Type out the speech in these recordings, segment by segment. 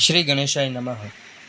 શ્રી ગણેશાય નમઃ.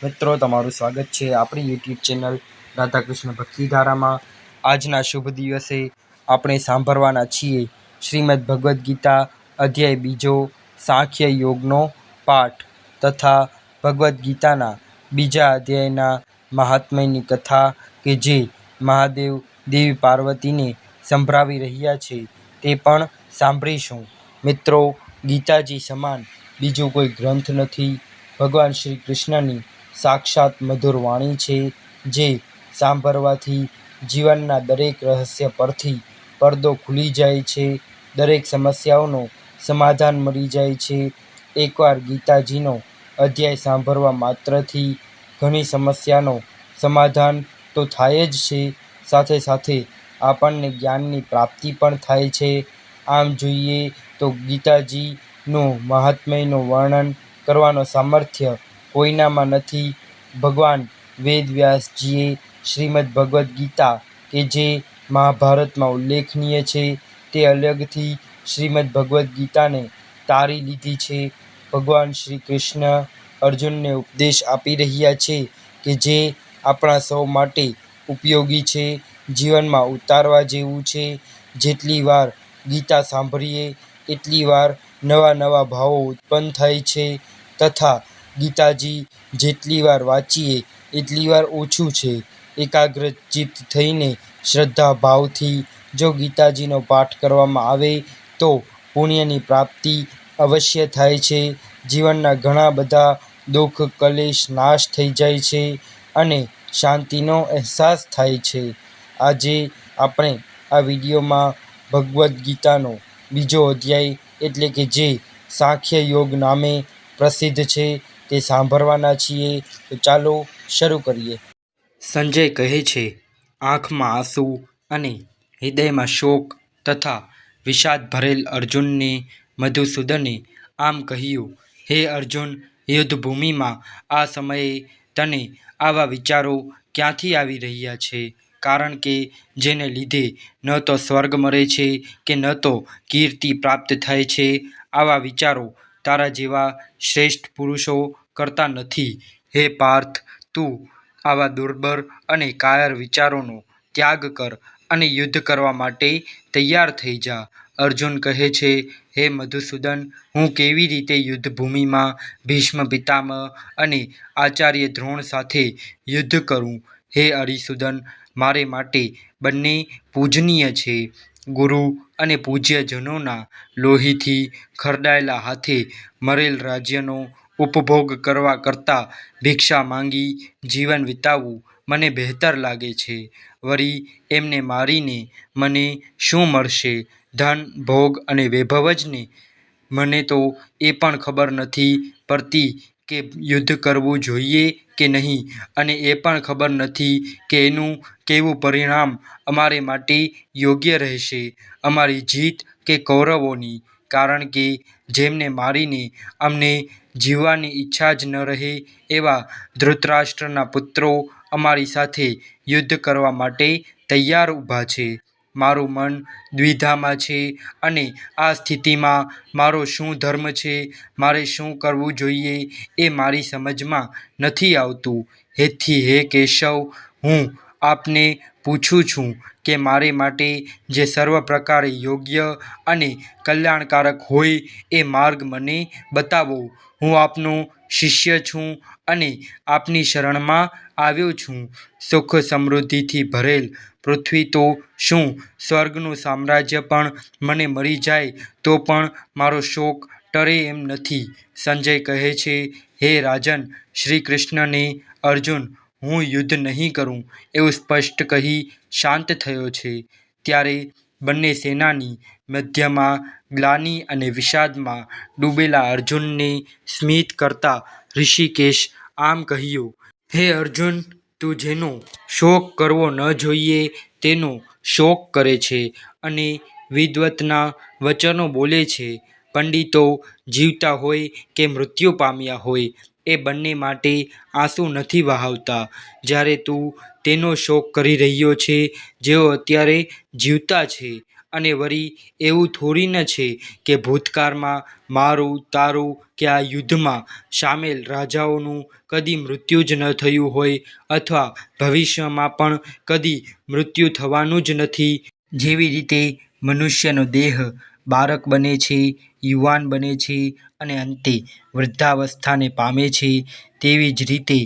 મિત્રો, તમારું સ્વાગત છે આપણી યુટ્યુબ ચેનલ રાધાકૃષ્ણ ભક્તિધારામાં. આજના શુભ દિવસે આપણે સાંભળવાના છીએ શ્રીમદ ભગવદ્ ગીતા અધ્યાય બીજો, સાંખ્ય યોગનો પાઠ તથા ભગવદ્ ગીતાના બીજા અધ્યાયના મહાત્મ્યની કથા કે જે મહાદેવ દેવી પાર્વતીને સંભળાવી રહ્યા છે તે પણ સાંભળીશું. મિત્રો, ગીતાજી સમાન બીજો કોઈ ગ્રંથ નથી. ભગવાન શ્રી કૃષ્ણની સાક્ષાત મધુર વાણી છે, જે સાંભળવાથી જીવનના દરેક રહસ્ય પરથી પડદો ખુલી જાય છે, દરેક સમસ્યાઓનો સમાધાન મળી જાય છે. એકવાર ગીતાજીનો અધ્યાય સાંભળવા માત્રથી ઘણી સમસ્યાનો સમાધાન તો થાય જ છે, સાથે સાથે આપણને જ્ઞાનની પ્રાપ્તિ પણ થાય છે. આમ જોઈએ તો ગીતાજીનું મહાત્મ્યનું વર્ણન કરવાનો સામર્થ્ય કોઈનામાં નથી. ભગવાન વેદવ્યાસજીએ શ્રીમદ્ ભગવદ્ ગીતા, કે જે મહાભારતમાં ઉલ્લેખનીય છે, તે અલગથી શ્રીમદ્ ભગવદ્ ગીતાને તારી લીધી છે. ભગવાન શ્રી કૃષ્ણ અર્જુનને ઉપદેશ આપી રહ્યા છે કે જે આપણા સૌ માટે ઉપયોગી છે. જીવનમાં ઉતારવા જેવું છે. જેટલી વાર ગીતા સાંભળીએ, એટલી વાર નવા નવા ભાવો ઉત્પન્ન થાય છે. તથા ગીતાજી જેટલી વાર વાંચીએ, એટલી વાર ઓછું છે. એકાગ્રચિત્ત થઈને શ્રદ્ધા ભાવથી જો ગીતાજીનો પાઠ કરવામાં આવે, તો પુણ્યની પ્રાપ્તિ અવશ્ય થાય છે. જીવનના ઘણા બધા દુઃખ, કલેશ નાશ થઈ જાય છે અને શાંતિનો અહેસાસ થાય છે. આજે આપણે આ વિડીયોમાં ભગવદ્ ગીતાનો બીજો અધ્યાય એટલે કે જે સાંખ્ય યોગ નામે પ્રસિદ્ધ છે, તે સાંભળવાના છીએ. તો ચાલો શરૂ કરીએ. સંજય કહે છે, આંખમાં આંસુ અને હૃદયમાં શોક તથા વિષાદ ભરેલ અર્જુનને મધુસૂદને આમ કહ્યું, હે અર્જુન, યુદ્ધભૂમિમાં આ સમયે તને આવા વિચારો ક્યાંથી આવી રહ્યા છે? કારણ કે જેને લીધે ન તો સ્વર્ગ મળે છે કે ન તો કીર્તિ પ્રાપ્ત થાય છે. આવા વિચારો તારા જેવા શ્રેષ્ઠ પુરુષો કરતા નથી. હે પાર્થ, તું આવા દુર્બળ અને કાયર વિચારોનો ત્યાગ કર અને યુદ્ધ કરવા માટે તૈયાર થઈ જા. અર્જુન કહે છે, હે મધુસૂદન, હું કેવી રીતે યુદ્ધભૂમિમાં ભીષ્મ પિતામહ અને આચાર્ય દ્રોણ સાથે યુદ્ધ કરું? હે અરિસુદન, મારે માટે બંને પૂજનીય છે. ગુરુ અને પૂજ્યજનોના લોહીથી ખરડાયેલા હાથે મરેલ રાજ્યનો ઉપભોગ કરવા કરતાં ભિક્ષા માંગી જીવન વિતાવવું મને બહેતર લાગે છે. વળી એમને મારીને મને શું મળશે? ધન, ભોગ અને વૈભવ જ ને મને તો એ પણ ખબર નથી પડતી કે યુદ્ધ કરવું જોઈએ કે નહીં? અને એ પણ ખબર નથી કે એનું કેવું પરિણામ અમારે માટે યોગ્ય રહેશે. અમારી જીત કે કૌરવોની. કારણ કે જેમને મારીને અમને જીવવાની ઈચ્છા જ ન રહે એવા ધૃતરાષ્ટ્રના પુત્રો અમારી સાથે યુદ્ધ કરવા માટે તૈયાર ઊભા છે. મારું મન દ્વિધામાં છે અને આ સ્થિતિમાં મારો શું ધર્મ છે? મારે શું કરવું જોઈએ એ મારી સમજમાં નથી આવતું. હેથી હે કેશવ, હું આપને પૂછું છું કે મારે માટે જે સર્વ પ્રકારે યોગ્ય અને કલ્યાણકારક હોય એ માર્ગ મને બતાવો. હું આપનો શિષ્ય છું અને આપની શરણમાં આવ્યો છું. સુખ સમૃદ્ધિથી ભરેલ પૃથ્વી તો શું? સ્વર્ગનું સામ્રાજ્ય પણ મને મળી જાય તો પણ મારો શોક ટરે એમ નથી. સંજય કહે છે, હે રાજન શ્રી કૃષ્ણને અર્જુન, હું યુદ્ધ નહીં કરું. એવું સ્પષ્ટ કહી શાંત થયો છે. ત્યારે બંને સેનાની મધ્યમાં ગ્લાની અને વિષાદમાં ડૂબેલા અર્જુનને સ્મિત કરતા ઋષિકેશ આમ કહ્યું, હે અર્જુન, તું જેનો શોક કરવો ન જોઈએ, તેનો શોક કરે છે અને વિદવતના વચનો બોલે છે. પંડિતો જીવતા હોય કે મૃત્યુ પામ્યા હોય, એ બંને માટે આંસુ નથી વહાવતા. જ્યારે તું તેનો શોક કરી રહ્યો છે, જેઓ અત્યારે જીવતા છે અને વળી એવું થોડી ન છે કે ભૂતકાળમાં મારું, તારું કે આ યુદ્ધમાં સામેલ રાજાઓનું કદી મૃત્યુ જ ન થયું હોય અથવા ભવિષ્યમાં પણ કદી મૃત્યુ થવાનું જ નથી. જેવી રીતે મનુષ્યનો દેહ બાળક બને છે, યુવાન બને છે અને અંતે વૃદ્ધાવસ્થાને પામે છે, તેવી જ રીતે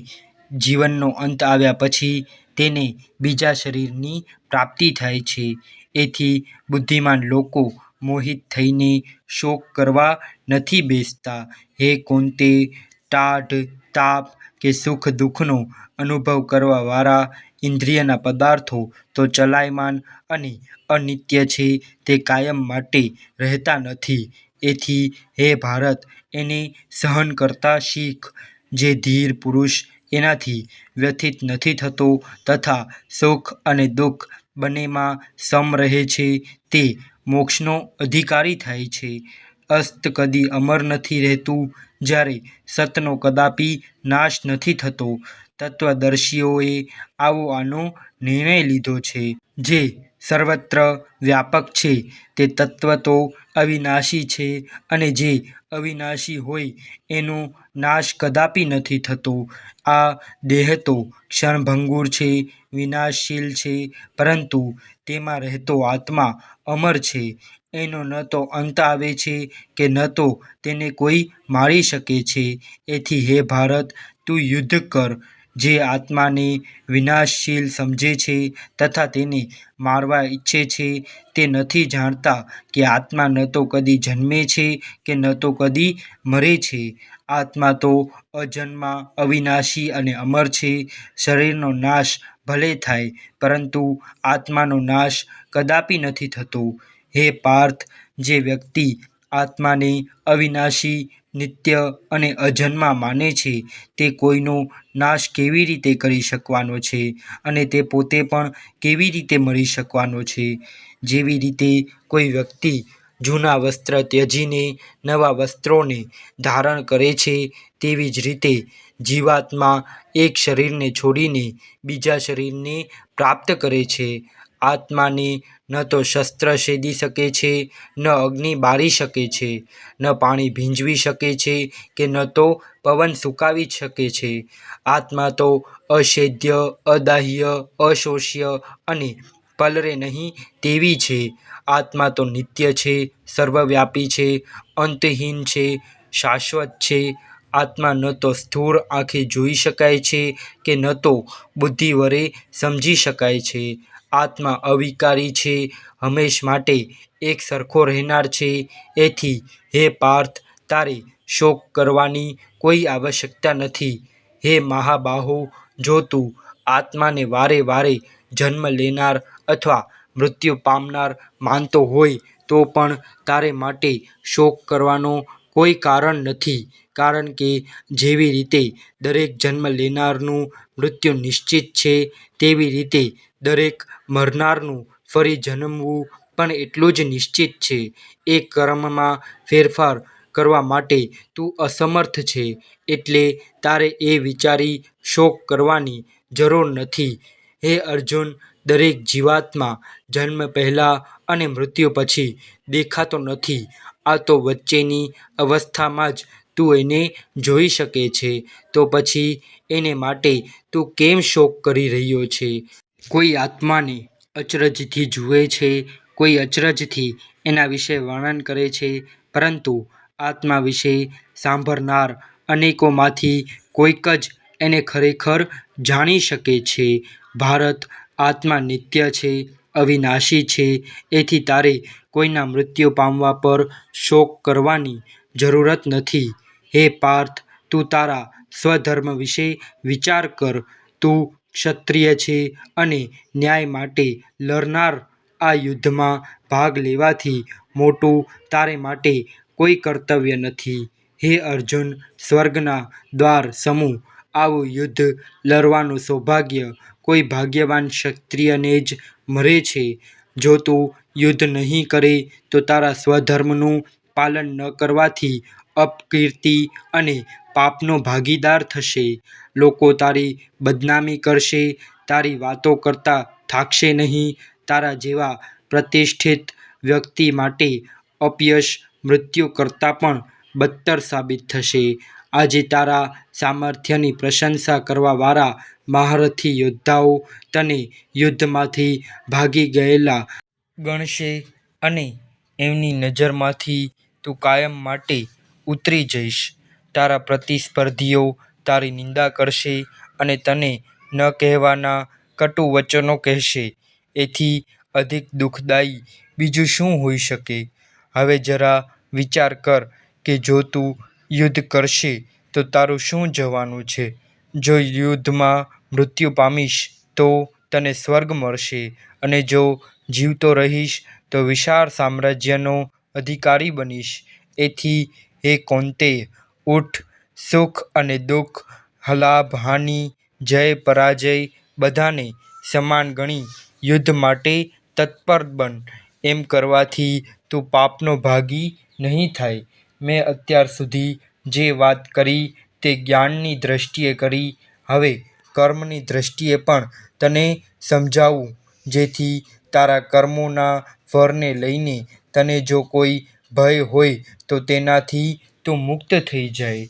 જીવનનો અંત આવ્યા પછી તેને બીજા શરીરની પ્રાપ્તિ થાય છે. એથી બુદ્ધિમાન લોકો મોહિત થઈને શોક કરવા નથી બેસતા. હે કોંતે, ટાઢ તાપ કે સુખ દુઃખનો અનુભવ કરવાવાળા ઇન્દ્રિયના પદાર્થો તો ચલાયમાન અને અનિત્ય છે, તે કાયમ માટે રહેતા નથી. એથી હે ભારત, એને સહન કરતા શીખ. જે ધીર પુરુષ એનાથી વ્યથિત નથી થતો તથા સુખ અને દુઃખ બંનેમાં સમ રહે છે, તે મોક્ષનો અધિકારી થાય છે. અસ્ત કદી અમર નથી રહેતું, જ્યારે સતનો કદાપી નાશ નથી થતો. તત્વદર્શીઓએ આવો આનો નિર્ણય લીધો છે, જે સર્વત્ર વ્યાપક છે. તે તત્વ તો અવિનાશી છે અને જે અવિનાશી હોય એનો નાશ કદાપી નથી થતો. આ દેહ તો ક્ષણભંગુર છે, વિનાશશીલ છે, પરંતુ તેમાં રહેતો આત્મા અમર છે. એનો ન તો અંત આવે છે કે ન તો તેને કોઈ મારી શકે છે. એથી હે ભારત, તું યુદ્ધ કર. જે આત્માને વિનાશશીલ સમજે છે તથા તેને મારવા ઈચ્છે છે, તે નથી જાણતા કે આત્મા ન તો કદી જન્મે છે કે ન તો કદી મરે છે. આત્મા તો અજન્મા, અવિનાશી અને અમર છે. શરીરનો નાશ ભલે થાય, પરંતુ આત્માનો નાશ કદાપી નથી થતો. હે પાર્થ, જે વ્યક્તિ આત્માને અવિનાશી નિત્ય અને અજન્મા માને છે, તે કોઈનો નાશ કેવી રીતે કરી શકવાનો છે અને તે પોતે પણ કેવી રીતે મરી શકવાનો છે? જેવી રીતે કોઈ વ્યક્તિ જૂના વસ્ત્ર ત્યજીને નવા વસ્ત્રોને ધારણ કરે છે, તેવી જ રીતે જીવાત્મા એક શરીરને છોડીને બીજા શરીરને પ્રાપ્ત કરે છે. આત્માને ન તો શસ્ત્ર છેદી શકે છે, ન અગ્નિ બાળી શકે છે, ન પાણી ભીંજવી શકે છે કે ન તો પવન સુકાવી શકે છે. આત્મા તો અછેદ્ય અદાહ્ય, અશોષ્ય અને પલરે નહીં તેવી છે. આત્મા તો નિત્ય છે, સર્વવ્યાપી છે, અંતહીન છે, શાશ્વત છે. આત્મા ન તો સ્થૂળ આંખે જોઈ શકાય છે કે ન તો બુદ્ધિ વડે સમજી શકાય છે. આત્મા અવિકારી છે. હંમેશ માટે એક સરખો રહેનાર છે. એથી, હે પાર્થ, તારે શોક કરવાની કોઈ આવશ્યકતા નથી. હે મહાબાહો, જો તું આત્માને વારે વારે જન્મ લેનાર અથવા મૃત્યુ પામનાર માનતો હોય, તો પણ તારે માટે શોક કરવાનું કોઈ કારણ નથી. કારણ કે જેવી રીતે દરેક જન્મ લેનારનું મૃત્યુ નિશ્ચિત છે, તેવી રીતે દરેક મરનારનું ફરી જન્મવું પણ એટલું જ નિશ્ચિત છે. એ કર્મમાં ફેરફાર કરવા માટે તું અસમર્થ છે, એટલે તારે એ વિચારી શોક કરવાની જરૂર નથી. હે અર્જુન, દરેક જીવાત્મા જન્મ પહેલાં અને મૃત્યુ પછી દેખાતો નથી. આ તો વચ્ચેની અવસ્થામાં જ તું એને જોઈ શકે છે. તો પછી એને માટે તું કેમ શોક કરી રહ્યો છે? કોઈ આત્માને અચરજથી જુએ છે? કોઈ અચરજથી એના વિશે વર્ણન કરે છે? પરંતુ આત્મા વિશે સાંભળનાર અનેકોમાંથી કોઈક જ એને ખરેખર જાણી શકે છે. ભારત આત્મા નિત્ય છે. અવિનાશી છે. એથી તારે કોઈના મૃત્યુ પામવા પર શોક કરવાની જરૂરત નથી. હે પાર્થ, તું તારા સ્વધર્મ વિશે વિચાર કર. તું ક્ષત્રિય છે અને ન્યાય માટે લડનાર આ યુદ્ધમાં ભાગ લેવાથી મોટું તારે માટે કોઈ કર્તવ્ય નથી. હે અર્જુન, સ્વર્ગના દ્વાર સમૂહ, આવું યુદ્ધ લડવાનું સૌભાગ્ય કોઈ ભાગ્યવાન ક્ષત્રિયને જ મરે છે. જો તું યુદ્ધ નહીં કરે, તો તારા સ્વધર્મનું પાલન ન કરવાથી અપકીર્તિ અને પાપનો ભાગીદાર થશે. લોકો તારી બદનામી કરશે, તારી વાતો કરતા થાકશે નહીં. તારા જેવા પ્રતિષ્ઠિત વ્યક્તિ માટે અપયશ મૃત્યુ કરતાં પણ બદતર સાબિત થશે. આજે તારા સામર્થ્યની પ્રશંસા કરવાવાળા મહારથી યોદ્ધાઓ તને યુદ્ધમાંથી ભાગી ગયેલા ગણશે અને એમની નજરમાંથી તું કાયમ માટે ઉતરી જઈશ. તારા પ્રતિસ્પર્ધીઓ તારી નિંદા કરશે અને તને ન કહેવાના કટુ વચનો કહેશે. એથી અધિક દુ:ખદાયી બીજું શું હોઈ શકે? હવે જરા વિચાર કર કે જો તું યુદ્ધ કરશે, તો તારું શું જવાનું છે? જો યુદ્ધમાં મૃત્યુ પામીશ, તો તને સ્વર્ગ મળશે અને જો જીવતો રહીશ, તો વિશાળ સામ્રાજ્યનો અધિકારી બનીશ. એથી હે કોંતે ઉઠ, સુખ અને દુઃખ હલાભ હાનિ જય-પરાજય બધાને સમાન ગણી યુદ્ધ માટે તત્પર બન. એમ કરવાથી તું પાપનો ભાગી નહીં થાય. મેં અત્યાર સુધી જે વાત કરી તે જ્ઞાનની દૃષ્ટિએ કરી. હવે કર્મની દૃષ્ટિએ પણ તને સમજાવું, જેથી તારા કર્મોના ફળને લઈને તને જો કોઈ ભય હોય તો તેનાથી તું મુક્ત થઈ જાય.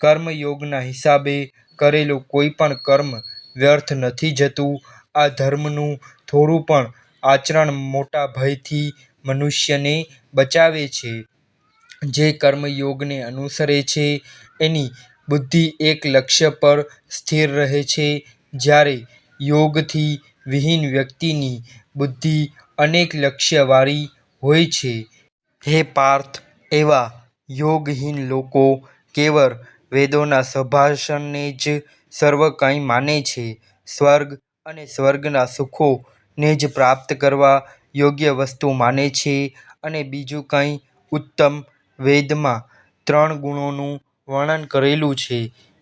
કર્મયોગના હિસાબે કરેલું કોઈ પણ કર્મ વ્યર્થ નથી જતું. આ ધર્મનું થોડું પણ આચરણ મોટા ભયથી મનુષ્યને બચાવે છે. જે કર્મયોગને અનુસરે છે, એની બુદ્ધિ એક લક્ષ્ય પર સ્થિર રહે છે જ્યારે યોગથી વિહીન વ્યક્તિની બુદ્ધિ અનેક લક્ષ્યવાળી હોય છે. હે પાર્થ! એવા યોગહીન લોકો કેવળ વેદોના સંભાષણને જ સર્વ કંઈ માને છે. સ્વર્ગ અને સ્વર્ગના સુખોને જ પ્રાપ્ત કરવા યોગ્ય વસ્તુ માને છે અને બીજું કંઈ ઉત્તમ વેદમાં ત્રણ ગુણોનું વર્ણન કરેલું છે.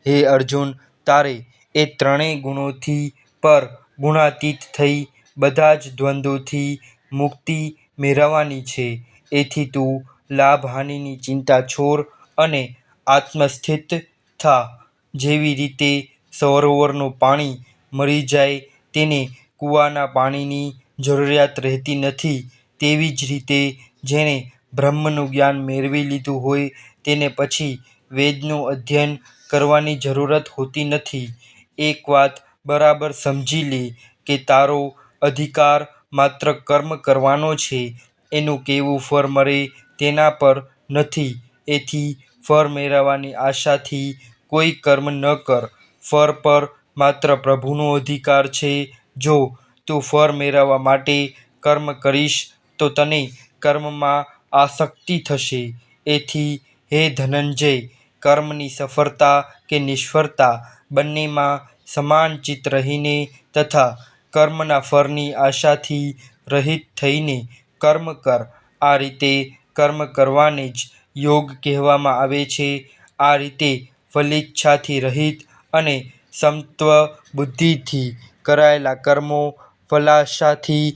હે અર્જુન! તારે એ ત્રણેય ગુણોથી પર ગુણાતીત થઈ બધા જ દ્વંદ્વોથી મુક્તિ મેળવવાની છે. એથી તું લાભ-હાનિની ચિંતા છોડ અને આત્મસ્થિત થા. જેવી રીતે સરોવરનું પાણી મરી જાય તેને કૂવાના પાણીની જરૂરિયાત રહેતી નથી, તેવી જ રીતે જેણે બ્રહ્મનું જ્ઞાન મેળવી લીધું હોય તેને પછી વેદનું અધ્યયન કરવાની જરૂરત હોતી નથી. એક વાત બરાબર સમજી લે કે તારો અધિકાર માત્ર કર્મ કરવાનો છે. એનું કેવું ફળ મળે તેના પર નથી. એથી ફળ મેળવવાની આશાથી કોઈ કર્મ ન કર. ફળ પર માત્ર પ્રભુનો અધિકાર છે. જો તું ફળ મેળવવા માટે કર્મ કરીશ તો તને કર્મમાં આસક્તિ થશે. એથી હે ધનંજય! કર્મની સફળતા કે નિષ્ફળતા બંનેમાં સમાન ચિત્ત રહીને તથા કર્મના ફળની આશાથી રહિત થઈને કર્મ કર. આ રીતે કર્મ કરવાને જ યોગ કહેવામાં આવે છે. આ રીતે ફલિચ્છાથી રહિત અને સમત્વબુદ્ધિથી કરાયેલા કર્મો, ફલાશાથી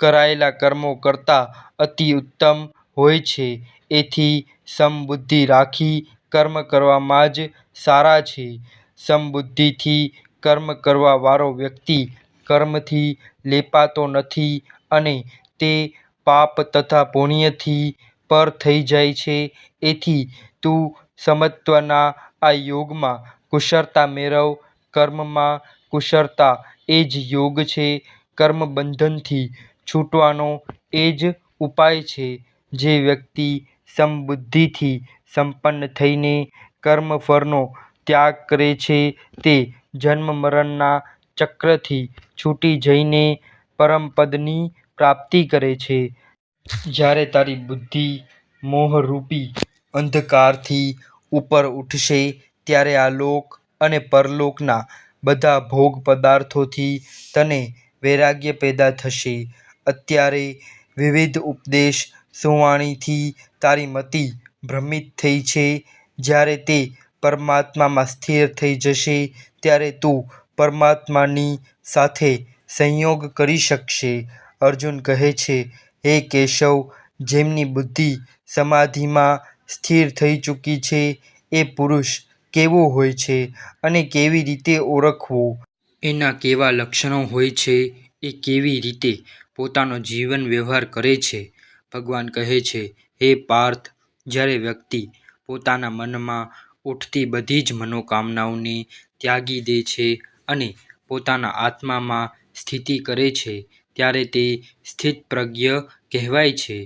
કરાયેલા કર્મો કરતાં અતિ ઉત્તમ હોય છે. એથી સમબુદ્ધિ રાખી કર્મ કરવામાં જ સારા છે. સમબુદ્ધિથી કર્મ કરવાવાળો વ્યક્તિ કર્મથી લેપાતો નથી અને તે પાપ તથા પુણ્યથી પર થઈ જાય છે. એથી તું સમત્વના આ યોગમાં કુશળતા મેળવ. કર્મમાં કુશળતા એ જ યોગ છે. કર્મ બંધનથી છૂટવાનો એ જ ઉપાય છે. જે વ્યક્તિ સમબુદ્ધિથી સંપન્ન થઈને કર્મફળનો ત્યાગ કરે છે, તે જન્મ-મરણના ચક્રથી છૂટી જઈને પરમપદની પ્રાપ્તિ કરે છે. જ્યારે તારી બુદ્ધિ મોહરૂપી અંધકારથી ઉપર ઉઠશે, ત્યારે આ લોક અને પરલોકના બધા ભોગ-પદાર્થોથી તને વૈરાગ્ય પેદા થશે. અત્યારે વિવિધ ઉપદેશ સુનવાણીથી તારી મતિ ભ્રમિત થઈ છે. જ્યારે તે પરમાત્મામાં સ્થિર થઈ જશે, ત્યારે તું પરમાત્માની સાથે સંયોગ કરી શકશે. અર્જુન કહે છે, હે કેશવ! જેમની બુદ્ધિ સમાધિમાં સ્થિર થઈ ચૂકી છે, એ પુરુષ કેવો હોય છે અને કેવી રીતે ઓળખવો? એના કેવા લક્ષણો હોય છે? એ કેવી રીતે પોતાનો જીવન વ્યવહાર કરે છે? ભગવાન કહે છે, હે પાર્થ, જ્યારે વ્યક્તિ પોતાના મનમાં ઉઠતી બધી જ મનોકામનાઓને ત્યાગી દે છે અને પોતાના આત્મામાં સ્થિતિ કરે છે, ત્યારે તે સ્થિતપ્રજ્ઞ કહેવાય છે.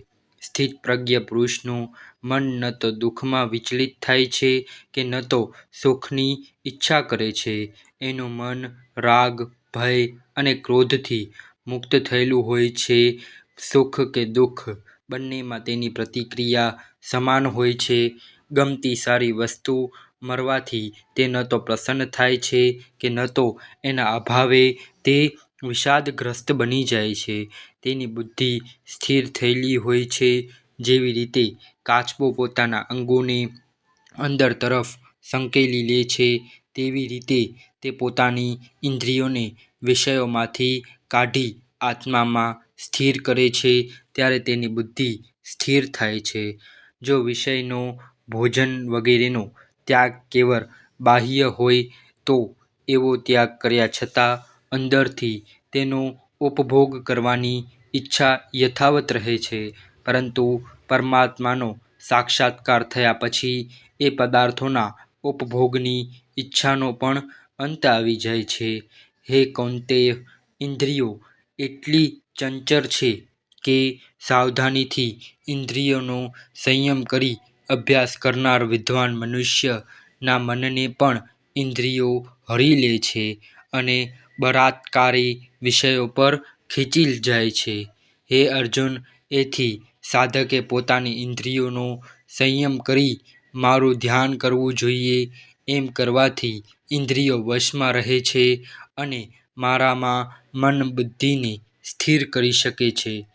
સ્થિતપ્રજ્ઞ પુરુષનું મન ન તો દુઃખમાં વિચલિત થાય છે કે ન તો સુખની ઈચ્છા કરે છે. એનું મન રાગ, ભય અને ક્રોધથી મુક્ત થયેલું હોય છે, સુખ કે દુઃખ. બંનેમાં તેની પ્રતિક્રિયા સમાન હોય છે. ગમતી સારી વસ્તુ મળવાથી તે ન તો પ્રસન્ન થાય છે કે ન તો એના અભાવે તે વિષાદગ્રસ્ત બની જાય છે. તેની બુદ્ધિ સ્થિર થયેલી હોય છે. જેવી રીતે કાચબો પોતાના અંગોને અંદર તરફ સંકેલી લે છે, તેવી રીતે તે પોતાની ઇન્દ્રિયોને વિષયોમાંથી કાઢી આત્મામાં સ્થિર કરે છે, ત્યારે તેની બુદ્ધિ સ્થિર થાય છે. જો વિષયનો ભોજન વગેરેનો ત્યાગ કેવળ બાહ્ય હોય, તો એવો ત્યાગ કર્યા છતાં અંદરથી તેનો ઉપભોગ કરવાની ઈચ્છા યથાવત રહે છે. પરંતુ પરમાત્માનો સાક્ષાત્કાર થયા પછી એ પદાર્થોના ઉપભોગની ઈચ્છાનો પણ અંત આવી જાય છે. હે કૌંતેય ઇન્દ્રિયો એટલી ચંચળ છે કે સાવધાનીથી ઇન્દ્રિયોનો સંયમ કરી અભ્યાસ કરનાર વિદ્વાન મનુષ્યના મનને પણ ઇન્દ્રિયો હરી લે છે અને બળાત્કારી વિષયો પર ખેંચી જાય છે. હે અર્જુન, એથી સાધકે પોતાની ઇન્દ્રિયોનો સંયમ કરી મારું ધ્યાન કરવું જોઈએ એમ કરવાથી ઇન્દ્રિયો વશમાં રહે છે અને મારામાં મન બુદ્ધિને સ્થિર કરી શકે છે.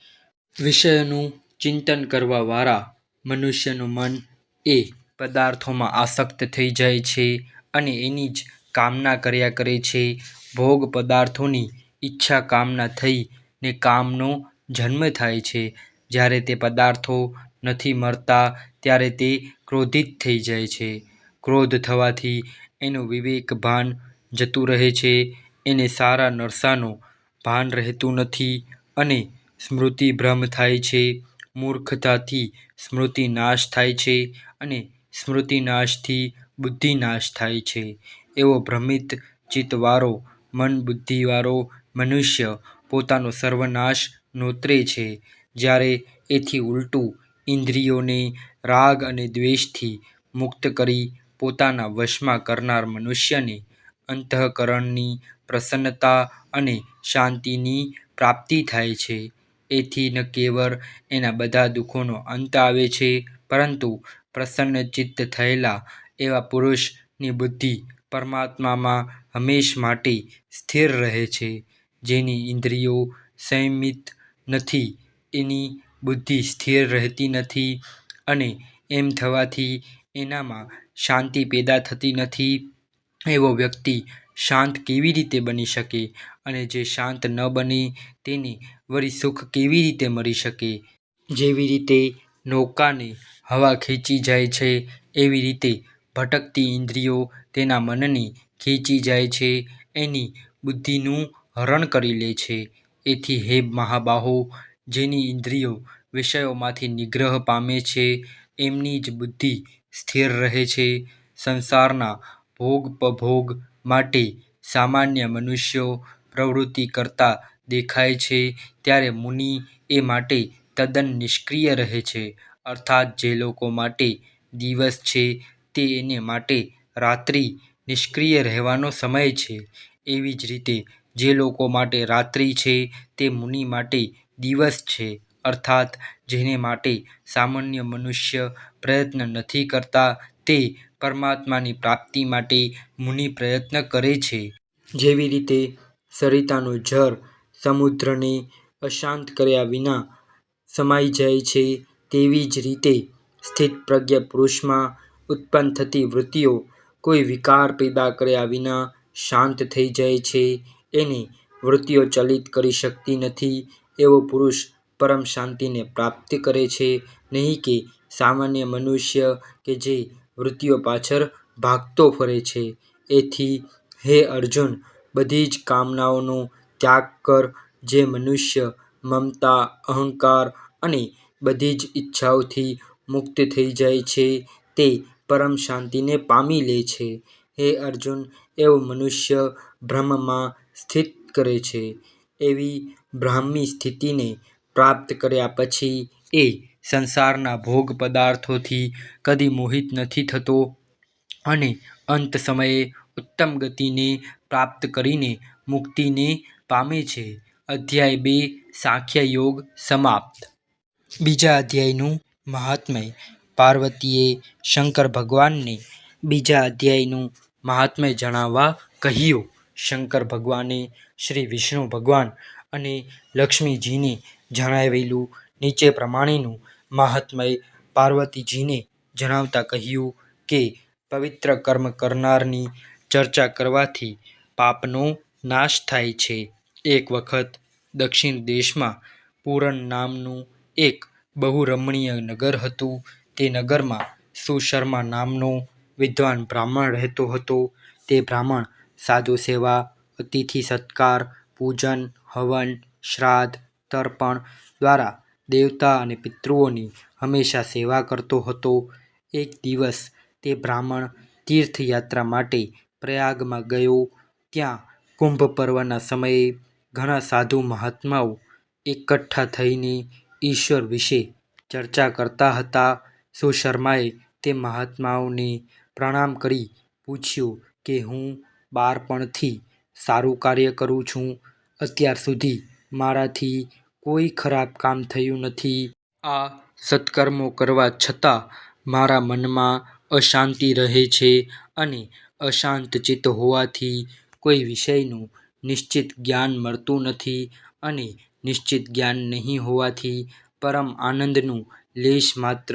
વિષયનું ચિંતન કરવાવાળા મનુષ્યનું મન એ પદાર્થોમાં આસક્ત થઈ જાય છે અને એની જ કામના કર્યા કરે છે. ભોગ પદાર્થોની ઈચ્છા કામના થઈ ને કામનો જન્મ થાય છે. જ્યારે તે પદાર્થો નથી મળતા ત્યારે તે ક્રોધિત થઈ જાય છે. ક્રોધ થવાથી એનું વિવેક ભાન જતું રહે છે. એને સારા નરસાનું ભાન રહેતું નથી અને સ્મૃતિ ભ્રમ થાય છે. મૂર્ખતાથી સ્મૃતિ નાશ થાય છે અને સ્મૃતિનાશથી બુદ્ધિ નાશ થાય છે. એવો ભ્રમિત ચિત્તવાળો મન-બુદ્ધિવાળો મનુષ્ય પોતાનો સર્વનાશ નોતરે છે. જ્યારે એથી ઉલટું ઇન્દ્રિયોને રાગ અને દ્વેષથી મુક્ત કરી પોતાના વશમાં કરનાર મનુષ્યને અંત:કરણની પ્રસન્નતા અને શાંતિની પ્રાપ્તિ થાય છે. એથી ન કેવળ એના બધા દુઃખોનો અંત આવે છે, પરંતુ પ્રસન્નચિત્ત થયેલા એવા પુરુષની બુદ્ધિ પરમાત્મામાં હંમેશ માટે સ્થિર રહે છે, જેની ઇન્દ્રિયો સંયમિત નથી, એની બુદ્ધિ સ્થિર રહેતી નથી અને એમ થવાથી એનામાં શાંતિ પેદા થતી નથી. એવો વ્યક્તિ શાંત કેવી રીતે બની શકે અને જે શાંત ન બને તેને વળી સુખ કેવી રીતે મળી શકે? જેવી રીતે નૌકાને હવા ખેંચી જાય છે, એવી રીતે ભટકતી ઇન્દ્રિયો તેના મનને ખેંચી જાય છે, એની બુદ્ધિનું હરણ કરી લે છે. એથી હે મહાબાહો, જેની ઇન્દ્રિયો વિષયોમાંથી નિગ્રહ પામે છે, એમની જ બુદ્ધિ સ્થિર રહે છે. સંસારના ભોગોપભોગ માટે સામાન્ય મનુષ્યો પ્રવૃત્તિ કરતા દેખાય છે, ત્યારે મુનિ એ માટે તદ્દન નિષ્ક્રિય રહે છે. અર્થાત જે લોકો માટે દિવસ છે, તે એને માટે રાત્રિ નિષ્ક્રિય રહેવાનો સમય છે. એવી જ રીતે જે લોકો માટે રાત્રિ છે, તે મુનિ માટે દિવસ છે. અર્થાત જેને માટે સામાન્ય મનુષ્ય પ્રયત્ન નથી કરતા, તે પરમાત્માની પ્રાપ્તિ માટે મુનિ પ્રયત્ન કરે છે. જેવી રીતે સરિતાનું જળ સમુદ્રને અશાંત કર્યા વિના સમાઈ જાય છે, તેવી જ રીતે સ્થિત પ્રજ્ઞ પુરુષમાં ઉત્પન્ન થતી વૃત્તિઓ કોઈ વિકાર પેદા કર્યા વિના શાંત થઈ જાય છે, એને વૃત્તિઓ ચલિત કરી શકતી નથી, એવો પુરુષ પરમ શાંતિને પ્રાપ્ત કરે છે. નહીં કે સામાન્ય મનુષ્ય કે જે વૃત્તિઓ પાછળ ભાગતો ફરે છે એથી હે અર્જુન, બધી જ કામનાઓનો ત્યાગ કર જે મનુષ્ય, મમતા, અહંકાર અને બધી જ ઈચ્છાઓથી મુક્ત થઈ જાય છે તે પરમ શાંતિને પામી લે છે. હે અર્જુન, એવો મનુષ્ય બ્રહ્મમાં સ્થિત કરે છે. એવી બ્રાહ્મી સ્થિતિને પ્રાપ્ત કર્યા પછી એ સંસારના ભોગ પદાર્થોથી કદી મોહિત નથી થતો અને અંત સમયે ઉત્તમ ગતિને પ્રાપ્ત કરીને મુક્તિને પામે છે. અધ્યાય બે, સાંખ્ય યોગ સમાપ્ત બીજા અધ્યાયનું મહાત્મ્ય પાર્વતીએ શંકર ભગવાનને બીજા અધ્યાયનું મહાત્મ્ય જણાવવા કહ્યું. શંકર ભગવાને શ્રી વિષ્ણુ ભગવાન અને લક્ષ્મીજીને જણાવેલું નીચે પ્રમાણેનું મહાત્મ્ય પાર્વતીજીને જણાવતા કહ્યું કે પવિત્ર કર્મ કરનારની ચર્ચા કરવાથી પાપનો નાશ થાય છે. એક વખત દક્ષિણ દેશમાં પૂરણ નામનું એક બહુ રમણીય નગર હતું. તે નગરમાં સુશર્મા નામનો વિદ્વાન બ્રાહ્મણ રહેતો હતો. તે બ્રાહ્મણ સાધુ સેવા, અતિથિ સત્કાર, પૂજન, હવન, શ્રાદ્ધ, તર્પણ દ્વારા દેવતા અને પિતૃઓની હંમેશા સેવા કરતો હતો. એક દિવસ તે બ્રાહ્મણ તીર્થયાત્રા માટે પ્રયાગમાં ગયો. ત્યાં કુંભ પર્વના સમયે ઘણા સાધુ મહાત્માઓ એકઠા થઈને ઈશ્વર વિશે ચર્ચા કરતા હતા. સુશર્માએ તે મહાત્માઓને પ્રણામ કરી પૂછ્યું કે હું બાળપણથી સારું કાર્ય કરું છું. અત્યાર સુધી મારાથી કોઈ ખરાબ કામ થયું નથી. આ સત્કર્મો કરવા છતાં મારા મનમાં અશાંતિ રહે છે અને અશાંત ચિત્ત હોવાથી કોઈ વિષયનું નિશ્ચિત જ્ઞાન મળતું નથી અને નિશ્ચિત જ્ઞાન નહીં હોવાથી પરમ આનંદનું લેશ માત્ર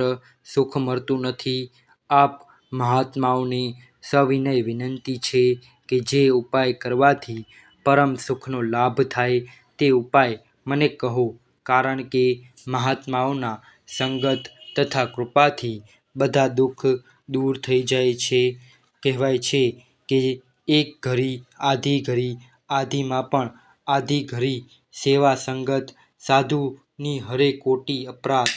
સુખ મળતું નથી. આપ મહાત્માઓને સવિનય વિનંતી છે કે જે ઉપાય કરવાથી પરમ સુખનો લાભ થાય તે ઉપાય મને કહો, કારણ કે મહાત્માઓના સંગત તથા કૃપાથી બધા દુઃખ દૂર થઈ જાય છે. કહેવાય છે કે એક ઘડી, આધી ઘડી, આધીમાં પણ આધી ઘડી સેવા સંગત સાધુની હરે કોટી અપરાધ.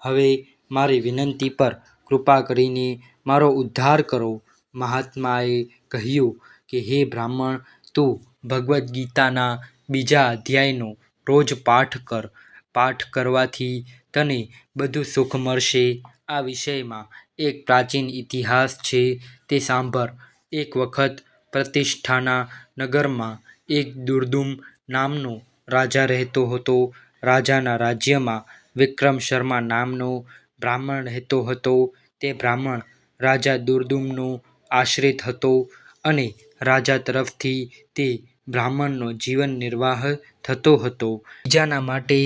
હવે મારી વિનંતી પર કૃપા કરીને મારો ઉદ્ધાર કરો. મહાત્માએ કહ્યું કે, હે બ્રાહ્મણ, તું ભગવદ્ ગીતાના બીજા અધ્યાયનો રોજ પાઠ કર. પાઠ કરવાથી તને બધું સુખ મળશે. આ વિષયમાં એક પ્રાચીન ઇતિહાસ છે, તે સાંભળ. એક વખત પ્રતિષ્ઠાના નગરમાં એક દુર્દુમ નામનો રાજા રહેતો હતો. રાજાના રાજ્યમાં વિક્રમ શર્મા નામનો બ્રાહ્મણ રહેતો હતો. તે બ્રાહ્મણ રાજા દુર્દુમનો આશ્રિત હતો અને રાજા તરફથી તે બ્રાહ્મણનો જીવનનિર્વાહ થતો હતો. બીજાના માટે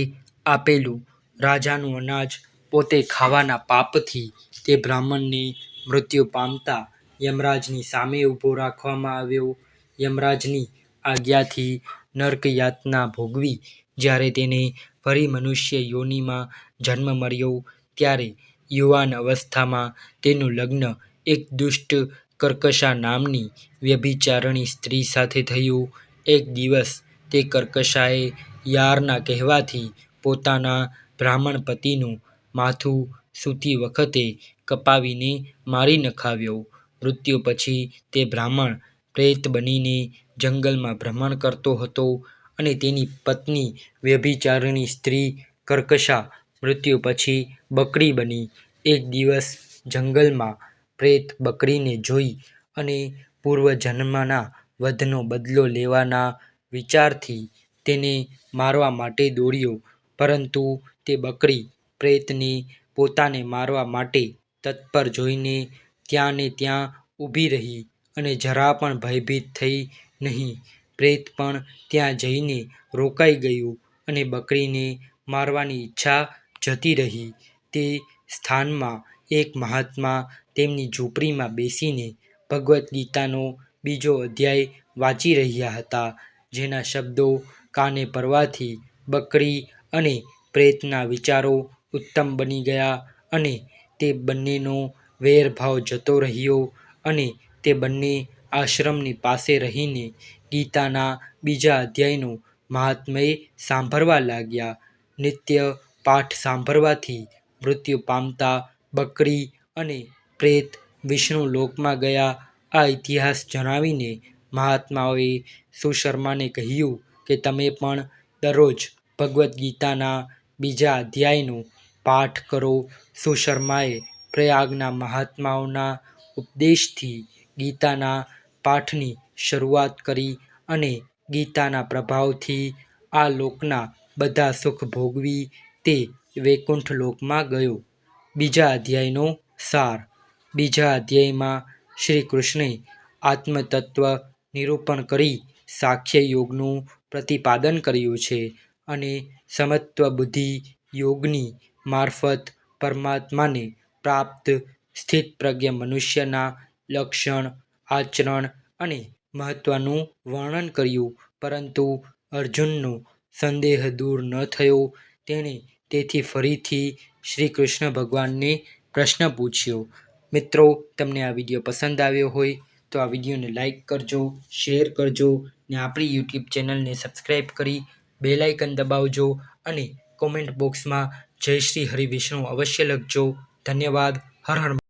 આપેલું રાજાનું અનાજ પોતે ખાવાના પાપથી તે બ્રાહ્મણને મૃત્યુ પામતા યમરાજની સામે ઊભો રાખવામાં આવ્યો. યમરાજની આજ્ઞાથી નરકયાતના ભોગવી જ્યારે તેને ફરી મનુષ્ય યોનિમાં જન્મ મળ્યો ત્યારે યુવાન અવસ્થામાં તેનું લગ્ન એક દુષ્ટ કર્કશા નામની વ્યભિચારણી સ્ત્રી સાથે થયું. એક દિવસ તે કર્કશાએ યારના કહેવાથી પોતાના બ્રાહ્મણ પતિનું માથું સૂતી વખતે કપાવીને મારી નખાવ્યો. મૃત્યુ પછી તે બ્રાહ્મણ પ્રેત બનીને જંગલમાં ભ્રમણ કરતો હતો અને તેની પત્ની વ્યભિચારિણી સ્ત્રી કર્કશા મૃત્યુ પછી બકરી બની. એક દિવસ જંગલમાં પ્રેત બકરીને જોઈ અને પૂર્વજન્મના વધનો બદલો લેવાના વિચારથી તેને મારવા માટે દોડ્યો પરંતુ તે બકરી પ્રેતને પોતાને મારવા માટે તત્પર જોઈને ત્યાં ને ત્યાં ઊભી રહી અને જરા પણ ભયભીત થઈ નહીં. પ્રેત પણ ત્યાં જઈને રોકાઈ ગયું અને બકરીને મારવાની ઈચ્છા જતી રહી. તે સ્થાનમાં એક મહાત્મા તેમની ઝૂંપડીમાં બેસીને ભગવદ્ ગીતાનો બીજો અધ્યાય વાંચી રહ્યા હતા. જેના શબ્દો કાને ભરવાથી બકરી અને પ્રેતના વિચારો ઉત્તમ બની ગયા અને તે બંનેનો વેરભાવ જતો રહ્યો અને તે બંને આશ્રમની પાસે રહીને ગીતાના બીજા અધ્યાયનું મહાત્મ્ય સાંભળવા લાગ્યા. નિત્ય પાઠ સાંભળવાથી મૃત્યુ પામતા બકરી અને પ્રેત વિષ્ણુ લોકમાં ગયા આ ઇતિહાસ જણાવીને મહાત્માઓએ સુશર્માને કહ્યું કે તમે પણ દરરોજ ભગવદ્ ગીતાના બીજા અધ્યાયનો પાઠ કરો. સુશર્માએ પ્રયાગના મહાત્માઓના ઉપદેશથી ગીતાના પાઠની શરૂઆત કરી અને ગીતાના પ્રભાવથી આ લોકના બધા સુખ ભોગવી તે વૈકુંઠ લોકમાં ગયો. બીજા અધ્યાયનો સાર. બીજા અધ્યાયમાં શ્રી કૃષ્ણે આત્મતત્વ નિરૂપણ કરી સાક્ષ્ય યોગનું પ્રતિપાદન કર્યું છે અને સમત્વ બુદ્ધિ યોગની મારફત પરમાત્માને પ્રાપ્ત સ્થિત પ્રજ્ઞ મનુષ્યના લક્ષણ, આચરણ અને મહત્વનું વર્ણન કર્યું. પરંતુ અર્જુનનો સંદેહ દૂર ન થયો. તેણે તેથી ફરીથી શ્રી કૃષ્ણ ભગવાનને પ્રશ્ન પૂછ્યો, મિત્રો, તમને આ વીડિયો પસંદ આવ્યો હોય તો આ વિડીયોને લાઇક કરજો શેર કરજો ને આપણી યુટ્યુબ ચેનલને સબસ્ક્રાઈબ કરી બેલ આઇકન દબાવજો અને કોમેન્ટ બોક્સમાં જય શ્રી હરિ વિષ્ણુ અવશ્ય લખજો. ધન્યવાદ. હર હર